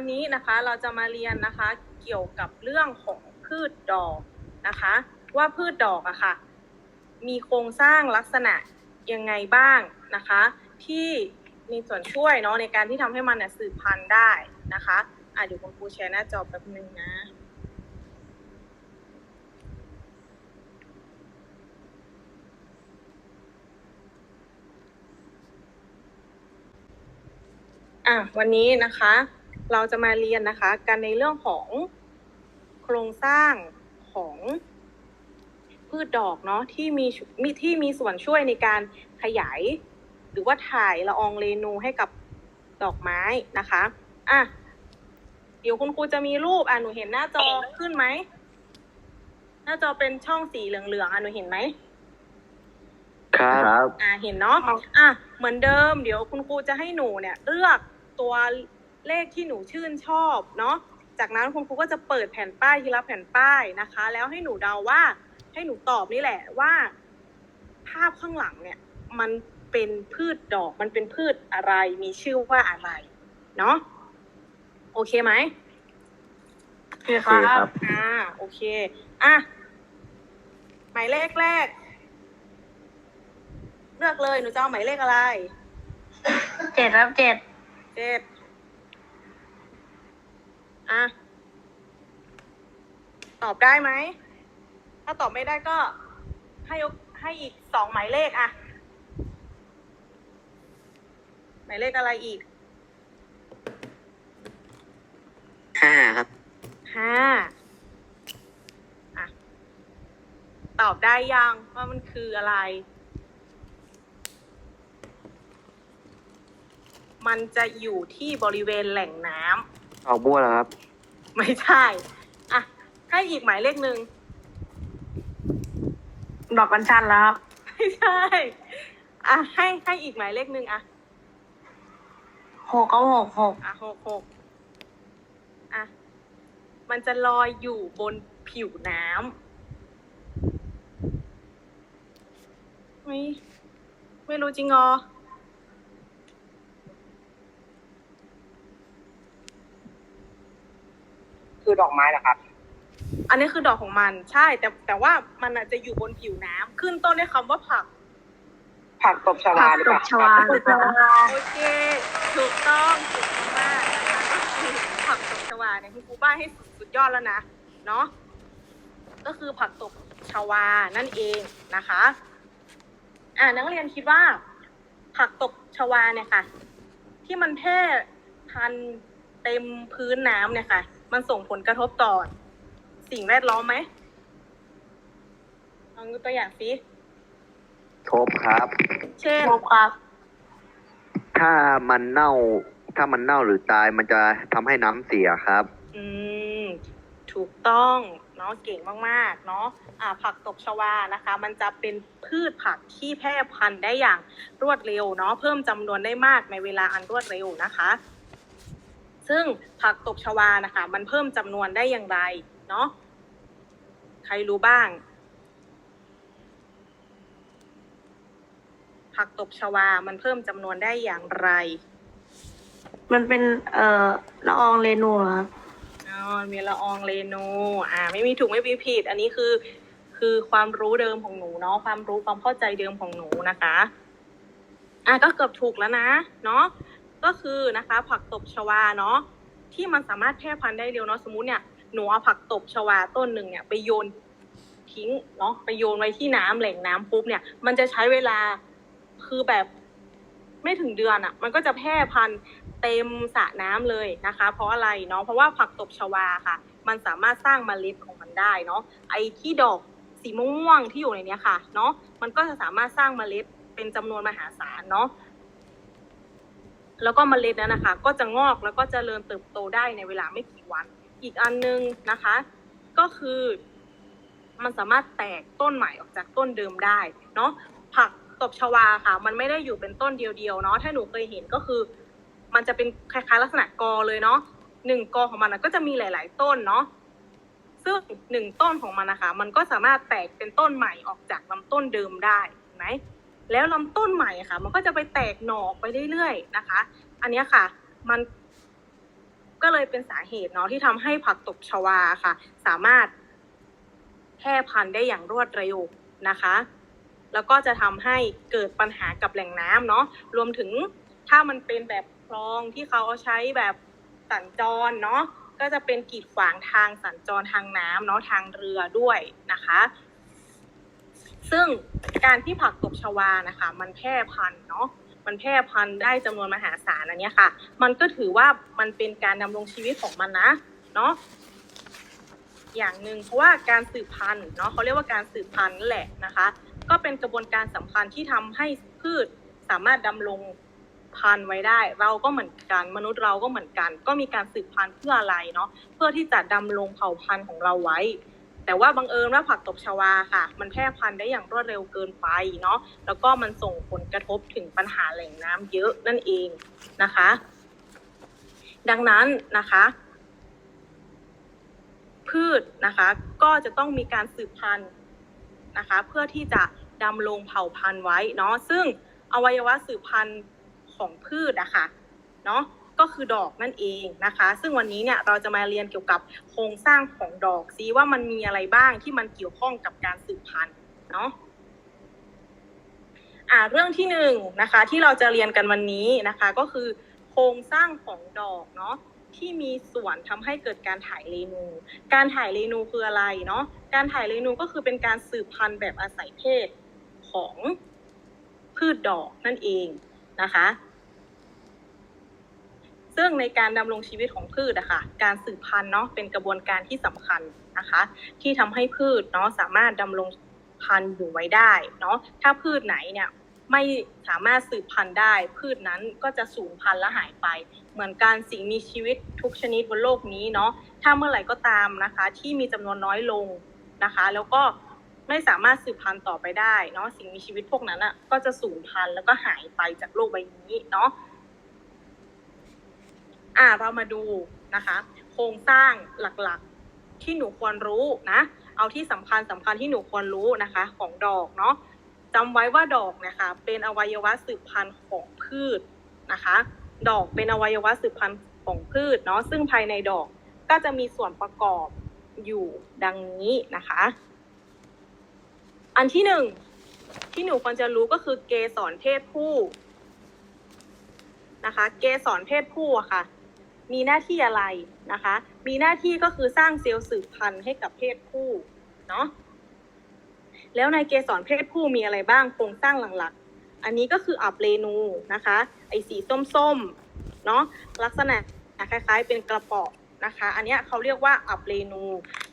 วันนี้นะคะเราจะมาเรียนนะคะเกี่ยวกับเรื่องของพืชดอกนะคะ ว่าพืชดอกอะค่ะมีโครงสร้างลักษณะยังไงบ้างนะคะ ที่มีส่วนช่วยเนาะในการที่ทำให้มันเนี่ยสืบพันธุ์ได้นะคะอะเดี๋ยวคุณครูแชร์หน้าจอแป๊บนึงนะอะวันนี้นะคะ เราจะมาเรียนนะคะกันในเรื่องของโครงสร้างของพืชดอกเนาะที่มีมีที่มีส่วนช่วยในการขยาย หรือว่าถ่ายละอองเรนูให้กับดอกไม้นะคะอะเดี๋ยวคุณครูจะมีรูปอะหนูเห็นหน้าจอขึ้นไหมหน้าจอเป็นช่องสีเหลืองๆอะหนูเห็นไหมครับอ่าเห็นเนาะอะเหมือนเดิม เดี๋ยวคุณครูจะให้หนูเนี่ย เลือกตัว เลขที่หนูชื่นชอบเนาะจากนั้นคุณครูก็จะเปิดแผ่นป้ายทีละแผ่นป้ายนะคะ แล้วให้หนูเดาว่าให้หนูตอบนี่แหละว่า ภาพข้างหลังเนี่ยมันเป็นพืชดอกมันเป็นพืชอะไร มีชื่อว่าอะไรเนาะโอเคไหมโอเคครับอ่าโอเคอะหมายเลขแรก เลือกเลยหนูจะเอาหมายเลขอะไรเจ็ดครับเจ็ดเจ็ด อะ ตอบได้ไหม ถ้าตอบไม่ได้ก็ให้ยกให้อีกสองหมายเลขอะ หมายเลขอะไรอีก ห้าครับ ห้าอะ ตอบได้ยังว่ามันคืออะไร มันจะอยู่ที่บริเวณแหล่งน้ำ ออกบัวแล้วครับ ไม่ใช่ อะให้อีกหมายเลขหนึ่ง ดอกกัญชันแล้วครับ ไม่ใช่ อะให้ให้อีกหมายเลขหนึ่งอะ หกก็หกหกอะหกหกอะ มันจะลอยอยู่บนผิวน้ำไม่ไม่รู้จริงเหรอ คือดอกไม้นะครับ อันนี้คือดอกของมัน ใช่ แต่แต่ว่ามันอาจจะอยู่บนผิวน้ำขึ้นต้นด้วยคำว่าผัก ผักตบชวาผักหรือตเปบล่าชวาหรือเปล่าโอเคถูกต้องถูกมากนะคะก็คือผักตบชวาเนี่ยคุณครูบ้าให้สุดสุดยอดแล้วนะเนาะก็คือผักตบชวานั่นเองนะคะ อ่านักเรียนคิดว่า ผักตบชวาเนี่ยค่ะ ที่มันแพร่พันธุ์เต็มพื้นน้ำเนี่ยค่ะ มันส่งผลกระทบต่อสิ่งแวดล้อมไหมลองดูตัวอย่างสิทบครับ เช่นครบครับ ถ้ามันเน่า ถ้ามันเน่าหรือตายมันจะทำให้น้ำเสียครับ อืม ถูกต้อง เนาะ เก่งมาก ๆ เนาะอ่าผักตบชวานะคะ มันจะเป็นพืชผักที่แพร่พันธุ์ได้อย่างรวดเร็ว เนาะ เพิ่มจำนวนได้มากในเวลาอันรวดเร็วนะคะ ซึ่งผักตบชวานะคะ มันเพิ่มจำนวนได้อย่างไรเนาะใครรู้บ้าง ผักตบชวา มันเพิ่มจำนวนได้อย่างไร มันเป็นเอ่อละอองเรนูเหรอครับอ๋อมีละอองเรนูอ่า ไม่มีถูกไม่มีผิด อันนี้คือคือความรู้เดิมของหนูเนาะความรู้ความเข้าใจเดิมของหนูนะคะ อะก็เกือบถูกแล้วนะ เนาะ ก็คือนะคะ ผักตบชวาเนาะที่มันสามารถแพร่พันธุ์ได้เร็วเนาะสมมุติเนี่ยหนูเอาผักตบชวาต้นหนึ่งเนี่ยไปโยนทิ้งเนาะไปโยนไว้ที่น้ำแหล่งน้ำปุ๊บเนี่ย มันจะใช้เวลาคือแบบไม่ถึงเดือนอะ่ะ มันก็จะแพร่พันธุ์เต็มสระน้ำเลยนะคะ เพราะอะไรเนาะเพราะว่าผักตบชวาค่ะ มันสามารถสร้างเมล็ดของมันได้เนาะไอ้ที่ดอกสีม่วงที่อยู่ในนี้ค่ะเนาะมันก็จะสามารถสร้างเมล็ดเป็นจำนวนมหาศาลเนาะ แล้วก็เมล็ดนั้นนะคะ ก็จะงอกแล้วก็จเจริญเติบโตได้ในเวลาไม่กี่วัน อีกอันนึงนะคะ ก็คือมันสามารถแตกต้นใหม่ออกจากต้นเดิมได้เนาะผักตบชวาค่ะ มันไม่ได้อยู่เป็นต้นเดียวๆเนาะถ้าหนูเคยเห็นก็คือ มันจะเป็นคล้ายๆ ลักษณะกอเลยเนาะหนึ่งกอของมันก็จะมีหลาย ๆ ต้นเนาะซึ่งหนึ่งต้นของมันนะคะ มันก็สามารถแตกเป็นต้นใหม่ออกจากลำต้นเดิมได้ไหม แล้วลำต้นใหม่ค่ะ มันก็จะไปแตกหน่อกไปเรื่อยๆนะคะ อันนี้ค่ะ มันก็เลยเป็นสาเหตุเนาะที่ทำให้ผักตบชวาค่ะ สามารถแพร่พันธุ์ได้อย่างรวดเร็วนะคะ แล้วก็จะทำให้เกิดปัญหากับแหล่งน้ำเนาะรวมถึงถ้ามันเป็นแบบคลองที่เขาเอาใช้แบบสัญจรเนาะก็จะเป็นกีดขวางทางสัญจรทางน้ำเนาะทางเรือด้วยนะคะ ซึ่งการที่ผักตบชวานะคะ มันแพร่พันธุ์เนาะมันแพร่พันธุ์ได้จำนวนมหาศาลอันเนี้ยค่ะ มันก็ถือว่ามันเป็นการดำรงชีวิตของมันนะเนาะอย่างหนึ่งเพราะว่าการสืบพันธุ์เนาะเขาเรียกว่าการสืบพันธุ์แหละนะคะ ก็เป็นกระบวนการสำคัญที่ทำให้พืชสามารถดำรงพันธุ์ไว้ได้ เราก็เหมือนกันมนุษย์เราก็เหมือนกัน ก็มีการสืบพันธุ์เพื่ออะไรเนาะเพื่อที่จะดำรงเผ่าพันธุ์ของเราไว้ แต่ว่าบังเอิญว่าผักตบชวาค่ะ มันแพร่พันธุ์ได้อย่างรวดเร็วเกินไปเนาะแล้วก็มันส่งผลกระทบถึงปัญหาแหล่งน้ำเยอะนั่นเองนะคะ ดังนั้นนะคะ พืชนะคะ ก็จะต้องมีการสืบพันธุ์นะคะ เพื่อที่จะดำรงเผ่าพันธุ์ไว้เนาะซึ่งอวัยวะสืบพันธุ์ของพืชอะค่ะเนาะ ก็คือดอกนั่นเองนะคะ ซึ่งวันนี้เนี่ยเราจะมาเรียนเกี่ยวกับโครงสร้างของดอกซิว่ามันมีอะไรบ้างที่มันเกี่ยวข้องกับการสืบพันธุ์เนาะอ่าเรื่องที่หนึ่งนะคะที่เราจะเรียนกันวันนี้นะคะก็คือโครงสร้างของดอกเนาะที่มีส่วนทำให้เกิดการถ่ายเรนู การถ่ายเรนูคืออะไรเนาะ การถ่ายเรนูก็คือเป็นการสืบพันธุ์แบบอาศัยเพศของพืชดอกนั่นเองนะคะ ซึ่งในการดำรงชีวิตของพืชอะคะการสืบพันธุ์เนาะเป็นกระบวนการที่สำคัญนะคะ ที่ทำให้พืชเนาะสามารถดำรงพันธุ์อยู่ไว้ได้เนาะถ้าพืชไหนเนี่ยไม่สามารถสืบพันธุ์ได้ พืชนั้นก็จะสูญพันธุ์และหายไป เหมือนการสิ่งมีชีวิตทุกชนิดบนโลกนี้เนาะถ้าเมื่อไหร่ก็ตามนะคะ ที่มีจำนวนน้อยลงนะคะ แล้วก็ไม่สามารถสืบพันธุ์ต่อไปได้เนาะสิ่งมีชีวิตพวกนั้นอะก็จะสูญพันธุ์แล้วก็หายไปจากโลกใบนี้เนาะ อ่าเรามาดูนะคะ โครงสร้างหลักๆที่หนูควรรู้นะ เอาที่สำคัญสำคัญที่หนูควรรู้นะคะ ของดอกเนาะจำไว้ว่าดอกนะคะเป็นอวัยวะสืบพันธุ์ของพืชนะคะ ดอกเป็นอวัยวะสืบพันธุ์ของพืชเนาะซึ่งภายในดอกก็จะมีส่วนประกอบอยู่ดังนี้นะคะ อันที่หนึ่งที่หนูควรจะรู้ก็คือเกสรเพศผู้นะคะ เกสรเพศผู้อะค่ะ มีหน้าที่อะไรนะคะ มีหน้าที่ก็คือสร้างเซลล์สืบพันธุ์ให้กับเพศผู้เนาะแล้วในเกสรเพศผู้มีอะไรบ้างโครงสร้างหลักๆ อันนี้ก็คืออับเรนูนะคะ ไอสีส้มๆเนาะลักษณะคล้ายๆ เป็นกระป๋องนะคะ อันนี้เขาเรียกว่าอับเรนู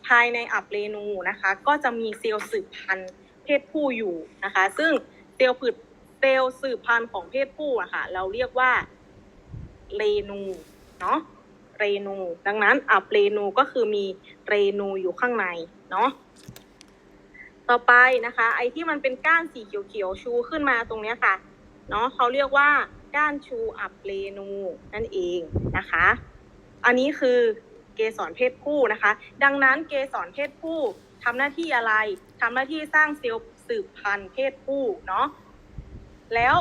ภายในอับเรนูนะคะ ก็จะมีเซลล์สืบพันธุ์เพศผู้อยู่นะคะ ซึ่งเซลล์ผืดเซลล์สืบพันธุ์ของเพศผู้อะค่ะ เราเรียกว่าเรนู เนาะเรนู ดังนั้นอับเรนูก็คือมีเรนูอยู่ข้างในเนาะต่อไปนะคะ ไอ้ที่มันเป็นก้านสีเขียวๆชูขึ้นมาตรงเนี้ยค่ะเนาะเขาเรียกว่าก้านชูอับเรนูนั่นเองนะคะ อันนี้คือเกสรเพศผู้นะคะ ดังนั้นเกสรเพศผู้ทำหน้าที่อะไรทำหน้าที่สร้างเซลล์สืบพันธุ์เพศผู้เนาะแล้ว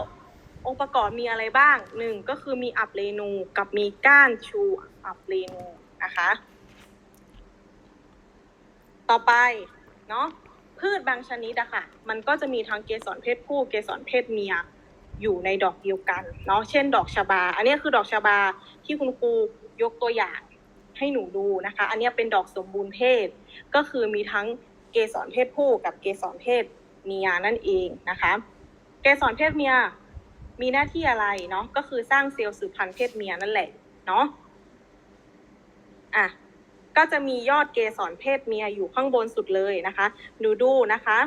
องค์ประกอบมีอะไรบ้างหนึ่งก็คือมีอับเรนูกับมีก้านชูอับเรนูนะคะ ต่อไปเนาะพืชบางชนิดอะค่ะ มันก็จะมีทั้งเกสรเพศผู้เกสรเพศเมียอยู่ในดอกเดียวกันเนาะเช่น ดอกชบา อันนี้คือดอกชบาที่คุณครูยกตัวอย่างให้หนูดูนะคะ อันนี้เป็นดอกสมบูรณ์เพศ ก็คือมีทั้งเกสรเพศผู้กับเกสรเพศเมียนั่นเองนะคะ เกสรเพศเมีย มีหน้าที่อะไรเนาะก็คือสร้างเซลล์สืบพันธุ์เพศเมียนั่นแหละเนาะอะก็จะมียอดเกสรเพศเมียอยู่ข้างบนสุดเลยนะคะดูดูนะคะ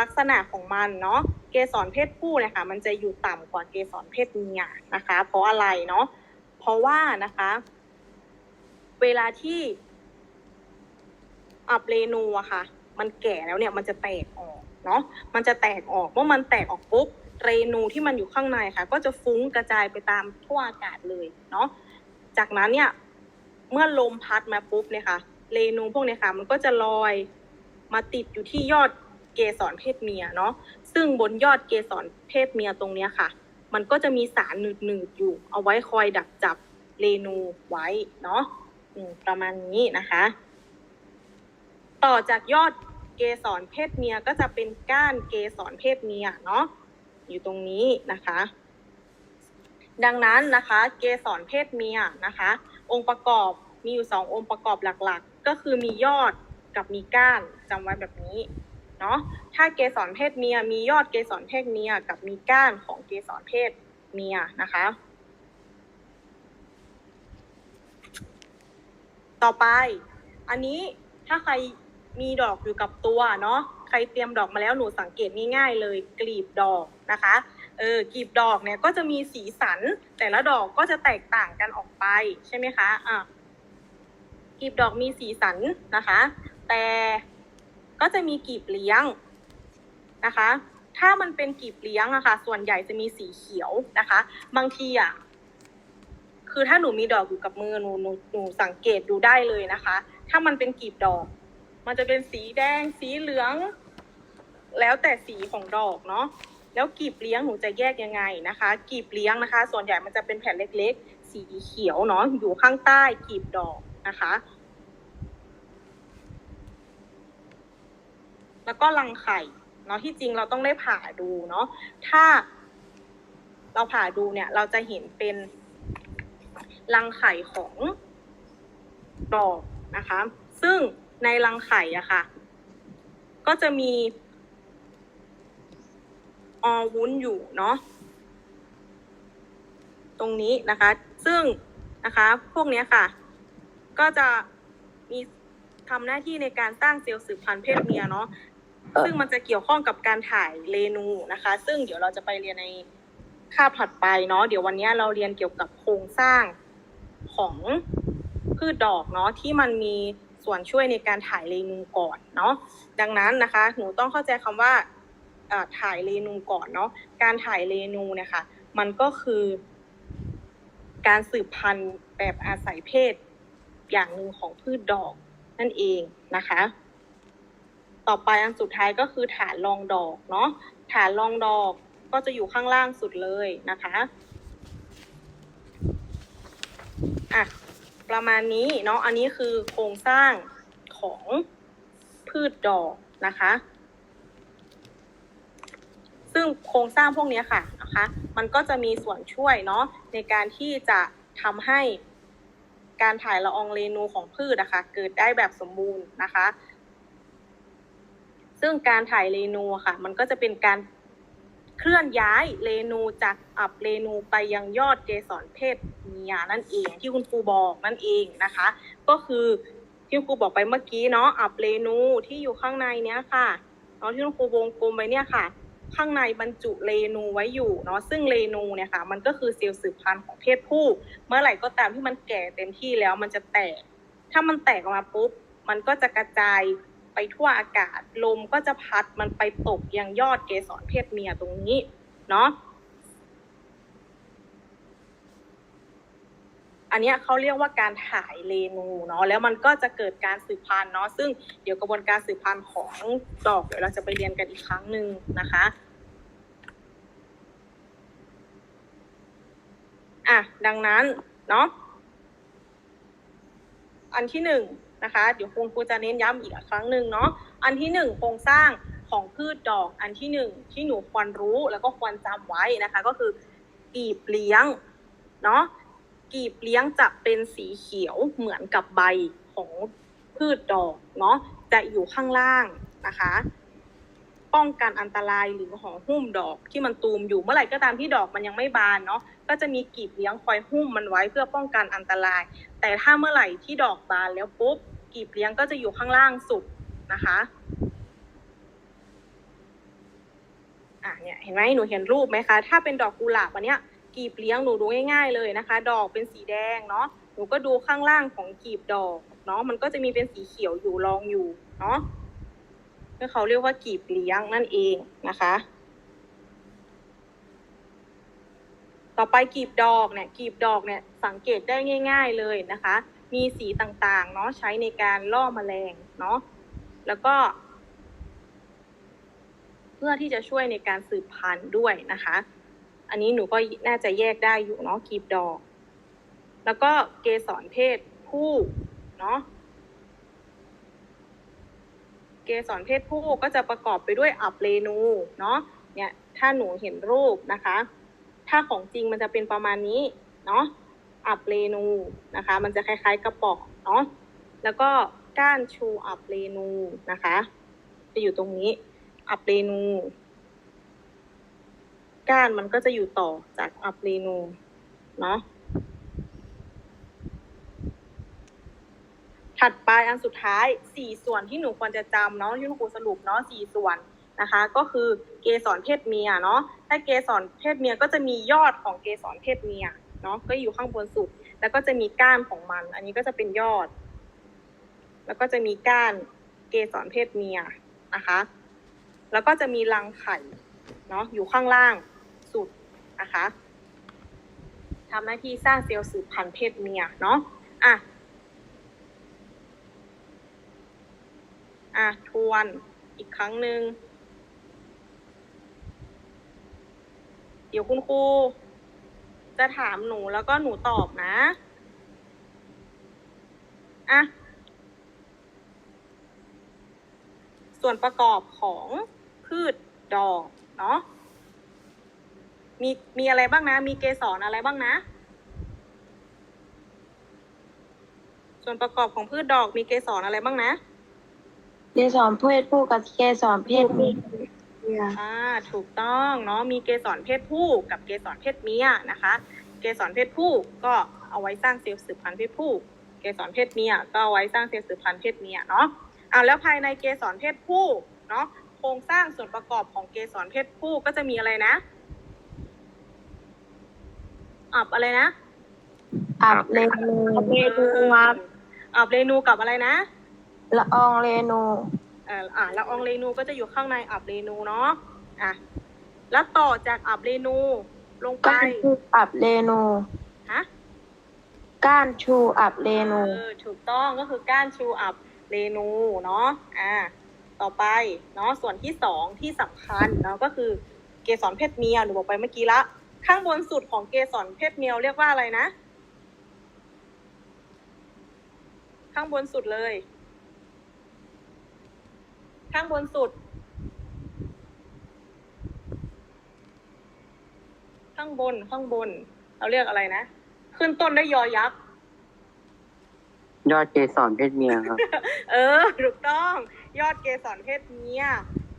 ลักษณะของมันเนาะเกสรเพศผู้เนี่ยค่ะมันจะอยู่ต่ำกว่าเกสรเพศเมียนะคะ เพราะอะไรเนาะเพราะว่านะคะ เวลาที่อับเรนูอะค่ะ มันแก่แล้วเนี่ยมันจะแตกออกเนาะมันจะแตกออกเมื่อมันแตกออกปุ๊บ เรนูที่มันอยู่ข้างในค่ะ ก็จะฟุ้งกระจายไปตามทั่วอากาศเลยเนาะจากนั้นเนี่ยเมื่อลมพัดมาปุ๊บเนี่ยค่ะเรนูพวกเนี้ยค่ะ มันก็จะลอยมาติดอยู่ที่ยอดเกสรเพศเมียเนาะซึ่งบนยอดเกสรเพศเมียตรงเนี้ยค่ะ มันก็จะมีสารหนืดๆอยู่ เอาไว้คอยดักจับเรนูไว้เนาะประมาณนี้นะคะ ต่อจากยอดเกสรเพศเมียก็จะเป็นก้านเกสรเพศเมียเนาะ อยู่ตรงนี้นะคะ ดังนั้นนะคะ เกสรเพศเมียนะคะ องค์ประกอบมีอยู่สององค์ประกอบหลักๆ ก็คือมียอดกับมีก้านจำไว้แบบนี้เนาะถ้าเกสรเพศเมียมียอดเกสรเพศเมียกับมีก้านของเกสรเพศเมียนะคะ ต่อไป อันนี้ถ้าใครมีดอกอยู่กับตัวเนาะ รเตรียมดอกมาแล้วหนูสังเกตง่ายๆเลยกลีบดอกนะคะเออกลีบดอกเนี่ยก็จะมีสีสัน แต่ละดอกก็จะแตกต่างกันออกไปใช่ไหมคะอะกลีบดอกมีสีสันนะคะ แต่ก็จะมีกลีบเลี้ยงนะคะ ถ้ามันเป็นกลีบเลี้ยงอะค่ะ ส่วนใหญ่จะมีสีเขียวนะคะ บางทีอะคือถ้าหนูมีดอกอยู่กับมือหนูหนูหนูสังเกตดูได้เลยนะคะ ถ้ามันเป็นกลีบดอก มันจะเป็นสีแดง สีเหลือง แล้วแต่สีของดอกเนาะแล้วกลีบเลี้ยงหนูจะแยกยังไงนะคะกลีบเลี้ยงนะคะ ส่วนใหญ่มันจะเป็นแผ่นเล็กๆ สีเขียวเนาะอยู่ข้างใต้กลีบดอกนะคะ แล้วก็รังไข่เนาะที่จริงเราต้องได้ผ่าดูเนาะถ้า เราผ่าดูเนี่ยเราจะเห็นเป็นรังไข่ของดอกนะคะ ซึ่งในรังไข่อะค่ะ ก็จะมี อวุ้นอยู่เนาะตรงนี้นะคะ ซึ่งนะคะพวกเนี้ยค่ะ ก็จะมีทำหน้าที่ในการสร้างเซลล์สืบพันธุ์เพศเมียเนาะซึ่งมันจะเกี่ยวข้องกับการถ่ายเรนูนะคะ ซึ่งเดี๋ยวเราจะไปเรียนในคาบถัดไปเนาะเดี๋ยววันนี้เราเรียนเกี่ยวกับโครงสร้างของพืชดอกเนาะที่มันมีส่วนช่วยในการถ่ายเรนูก่อนเนาะดังนั้นนะคะ หนูต้องเข้าใจคำว่าเอ่อ ถ่ายเรนูก่อนเนาะการถ่ายเรนูเนี่ยค่ะ มันก็คือ การสืบพันธุ์แบบอาศัยเพศ อย่างหนึ่งของพืชดอกนั่นเองนะคะ ต่อไปอันสุดท้ายก็คือฐานรองดอกเนาะฐานรองดอกก็จะอยู่ข้างล่างสุดเลยนะคะอะประมาณนี้เนาะอันนี้คือโครงสร้างของพืชดอกนะคะ ซึ่งโครงสร้างพวกนี้ค่ะนะคะ มันก็จะมีส่วนช่วยเนาะในการที่จะทำให้การถ่ายละอองเรนูของพืชนะคะเกิดได้แบบสมบูรณ์นะคะ ซึ่งการถ่ายเรนูค่ะ มันก็จะเป็นการเคลื่อนย้ายเรนูจากอับเรนูไปยังยอดเกสรเพศเมียนั่นเองที่คุณครูบอกนั่นเองนะคะ ก็คือที่คุณครูบอกไปเมื่อกี้เนาะอับเรนูที่อยู่ข้างในเนี้ยค่ะเนาะที่คุณครูวงกลมไว้เนี่ยค่ะ ข้างในบรรจุเรนูไว้อยู่เนาะซึ่งเรนูเนี่ยค่ะมันก็คือเซลล์สืบพันธุ์ของเพศผู้ เมื่อไหร่ก็ตามที่มันแก่เต็มที่แล้วมันจะแตก ถ้ามันแตกออกมาปุ๊บมันก็จะกระจายไปทั่วอากาศลมก็จะพัดมันไปตกยังยอดเกสรเพศเมียตรงนี้เนาะ อันนี้เขาเรียกว่าการถ่ายเรนูเนาะแล้วมันก็จะเกิดการสืบพันธุ์เนาะซึ่งเดี๋ยวกระบวนการสืบพันธุ์ของดอกเดี๋ยวเราจะไปเรียนกันอีกครั้งหนึ่งนะคะอะดังนั้นเนาะอันที่หนึ่งนะคะ เดี๋ยวคุณครูจะเน้นย้ำอีกครั้งหนึ่งเนาะอันที่หนึ่งโครงสร้างของพืชดอกอันที่หนึ่งที่หนูควรรู้แล้วก็ควรจำไว้นะคะ ก็คือกีบเลี้ยงเนาะ กีบเลี้ยงจะเป็นสีเขียวเหมือนกับใบของพืชดอกเนาะจะอยู่ข้างล่างนะคะ ป้องกันอันตรายหรือห่อหุ้มดอกที่มันตูมอยู่เมื่อไหร่ก็ตามที่ดอกมันยังไม่บานเนาะก็จะมีกีบเลี้ยงคอยหุ้มมันไว้เพื่อป้องกันอันตราย แต่ถ้าเมื่อไหร่ที่ดอกบานแล้วปุ๊บกีบเลี้ยงก็จะอยู่ข้างล่างสุดนะคะอะเนี่ยเห็นไหมหนูเห็นรูปไหมคะ ถ้าเป็นดอกกุหลาบอันเนี้ย กีบเลี้ยงหนูดูง่ายๆเลยนะคะ ดอกเป็นสีแดงเนาะหนูก็ดูข้างล่างของกีบดอกเนาะมันก็จะมีเป็นสีเขียวอยู่รองอยู่เนาะก็เขาเรียกว่ากีบเลี้ยงนั่นเองนะคะ ต่อไปกีบดอกเนี่ยกีบดอกเนี่ยสังเกตได้ง่าย ๆเลยนะคะ มีสีต่างๆเนาะใช้ในการล่อแมลงเนาะแล้วก็ เพื่อที่จะช่วยในการสืบพันธุ์ด้วยนะคะ อันนี้หนูก็น่าจะแยกได้อยู่เนาะกีบดอก แล้วก็เกสรเพศผู้เนาะเกสรเพศผู้ก็จะประกอบไปด้วยอับเรนูเนาะเนี่ยถ้าหนูเห็นรูปนะคะ ถ้าของจริงมันจะเป็นประมาณนี้เนาะอับเรนูนะคะ มันจะคล้ายๆกระป๋องเนาะแล้วก็ก้านชูอับเรนูนะคะ จะอยู่ตรงนี้อับเรนู ก้านมันก็จะอยู่ต่อจากอับเรนูเนาะถัดไปอันสุดท้ายสี่ส่วนที่หนูควรจะจำเนาะที่หนูครูสรุปเนาะสี่ส่วนนะคะ ก็คือเกสรเพศเมียเนาะถ้าเกสรเพศเมียก็จะมียอดของเกสรเพศเมียเนาะก็อยู่ข้างบนสุด แล้วก็จะมีก้านของมัน อันนี้ก็จะเป็นยอด แล้วก็จะมีก้านเกสรเพศเมียนะคะ แล้วก็จะมีรังไข่เนาะอยู่ข้างล่าง สุดนะคะทำหน้าที่สร้างเซลล์สืบพันธุ์เพศเมียเนาะอะอะทวนอีกครั้งหนึ่งเดี๋ยวคุณครูจะถามหนูแล้วก็หนูตอบนะ อะ ส่วนประกอบของพืชดอกเนาะ มีมีอะไรบ้างนะ มีเกสรอะไรบ้างนะ ส่วนประกอบของพืชดอกมีเกสรอะไรบ้างนะ เกสรเพศผู้กับเกสรเพศเมียอ่าถูกต้องเนาะมีเกสรเพศผู้กับเกสรเพศเมียนะคะ เกสรเพศผู้ก็เอาไว้สร้างเซลล์สืบพันธุ์เพศผู้ เกสรเพศเมียก็เอาไว้สร้างเซลล์สืบพันธุ์เพศเมียเนาะอ่าแล้วภายในเกสรเพศผู้เนาะโครงสร้างส่วนประกอบของเกสรเพศผู้ก็จะมีอะไรนะ อับอะไรนะอับเรนูเรนูอับเรนูกับอะไรนะ ละอองเรนูเอ่ออ่าละอองเรนูก็จะอยู่ข้างในอับเรนูเนาะอะแล้วต่อจากอับเรนูลงไปก้านชูอับเรนูฮะก้านชูอับเรนูเออถูกต้องก็คือก้านชูอับเรนูเนาะอ่าต่อไปเนาะส่วนที่สองที่สำคัญเนาะก็คือเกสรเพศเมียหนูบอกไปเมื่อกี้ละ ข้างบนสุดของเกสรเพศเมียเรียกว่าอะไรนะ ข้างบนสุดเลย ข้างบนสุด ข้างบนข้างบน เราเรียกอะไรนะ ขึ้นต้นด้วยยอยักษ์ยอดเกสรเพศเมียครับ เออ ถูกต้อง ยอดเกสรเพศเมีย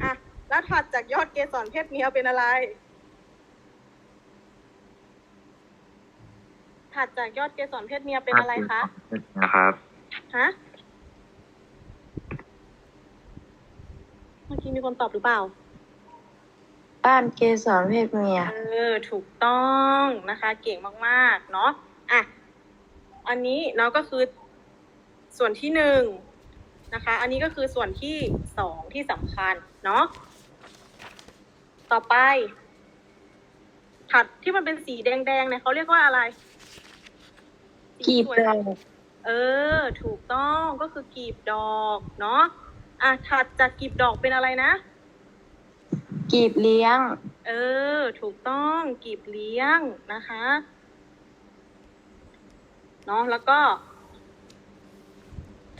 อะ แล้วถัดจากยอดเกสรเพศเมียเป็นอะไร ถัดจากยอดเกสรเพศเมียเป็นอะไรคะ นะครับ ฮะ เมื่อกี้มีคนตอบหรือเปล่าก้านเกสรเพศเมีย เออ ถูกต้องนะคะ เก่งมากๆ เนาะ อะ อันนี้เนาะก็คือส่วนที่หนึ่งนะคะ อันนี้ก็คือส่วนที่สองที่สำคัญ เนาะ ต่อไปถัดที่มันเป็นสีแดงๆเนี่ยเขาเรียกว่าอะไรสี กีบสวยดอกเออ ถูกต้องก็คือกีบดอกเนาะอะถัดจากกีบดอกเป็นอะไรนะ กีบเลี้ยง เออ ถูกต้องกีบเลี้ยงนะคะเนาะแล้วก็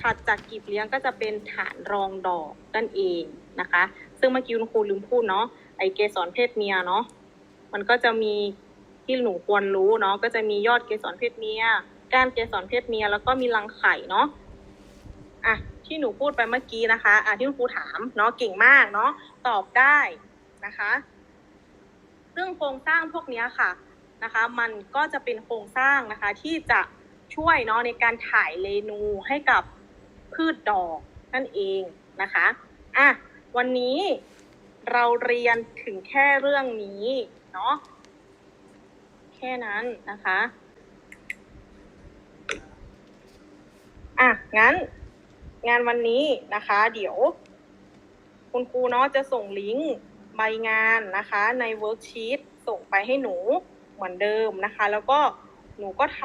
ถัดจากกีบเลี้ยงก็จะเป็นฐานรองดอกนั่นเองนะคะ ซึ่งเมื่อกี้คุณครูลืมพูดเนาะไอเกสรเพศเมียเนาะมันก็จะมีที่หนูควรรู้เนาะก็จะมียอดเกสรเพศเมีย ก้านเกสรเพศเมียแล้วก็มีรังไข่เนาะอะที่หนูพูดไปเมื่อกี้นะคะอะที่คุณครูถามเนาะเก่งมากเนาะตอบได้นะคะ ซึ่งโครงสร้างพวกนี้ค่ะนะคะ มันก็จะเป็นโครงสร้างนะคะที่จะช่วยเนาะในการถ่ายเรนูให้กับพืชดอกนั่นเองนะคะอะวันนี้เราเรียนถึงแค่เรื่องนี้เนาะแค่นั้นนะคะ อะงั้น งานวันนี้นะคะ เดี๋ยว คุณครูเนาะจะส่งลิงก์ใบงานนะคะ ในเวิร์กชีตส่งไปให้หนูเหมือนเดิมนะคะ แล้วก็หนูก็ท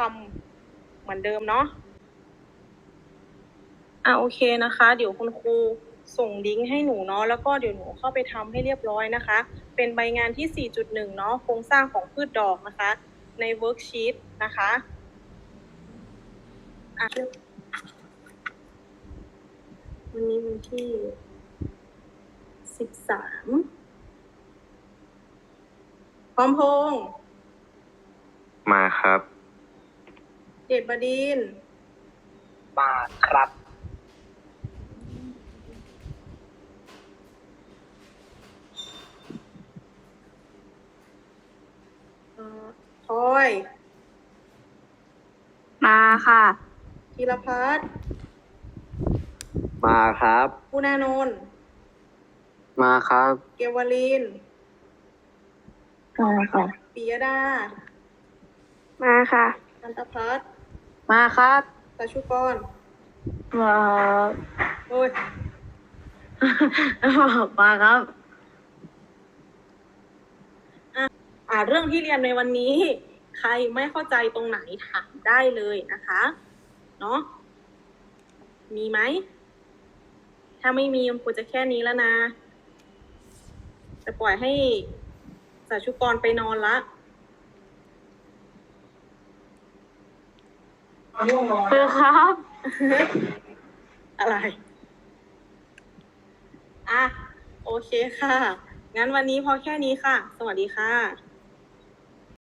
ำเหมือนเดิมเนาะอะโอเคนะคะ เดี๋ยวคุณครูส่งลิงก์ให้หนูเนาะแล้วก็เดี๋ยวหนูเข้าไปทำให้เรียบร้อยนะคะ เป็นใบงานที่ 4.1 เนาะโครงสร้างของพืชดอกนะคะ ในเวิร์กชีตนะคะอะ วันนี้วันที่สิบสามพร้อมพงษ์มาครับ เดชบดินทร์มาครับ เอ่อทอยมาค่ะธีรพัฒน์ มาครับ คุณานนท์มาครับ เกวลิน มาค่ะปิยดา มาค่ะนันตพัฒน์มาครับตาชุกรมาโอ้ย มาครับอ่าเรื่องที่เรียนในวันนี้ ใครไม่เข้าใจตรงไหนถามได้เลยนะคะ เนาะมีไหม ถ้าไม่มีมันควรจะแค่นี้แล้วนะ จะปล่อยให้สาชุกรไปนอนละคือครับ อะไร อะ โอเคค่ะ งั้นวันนี้พอแค่นี้ค่ะ สวัสดีค่ะ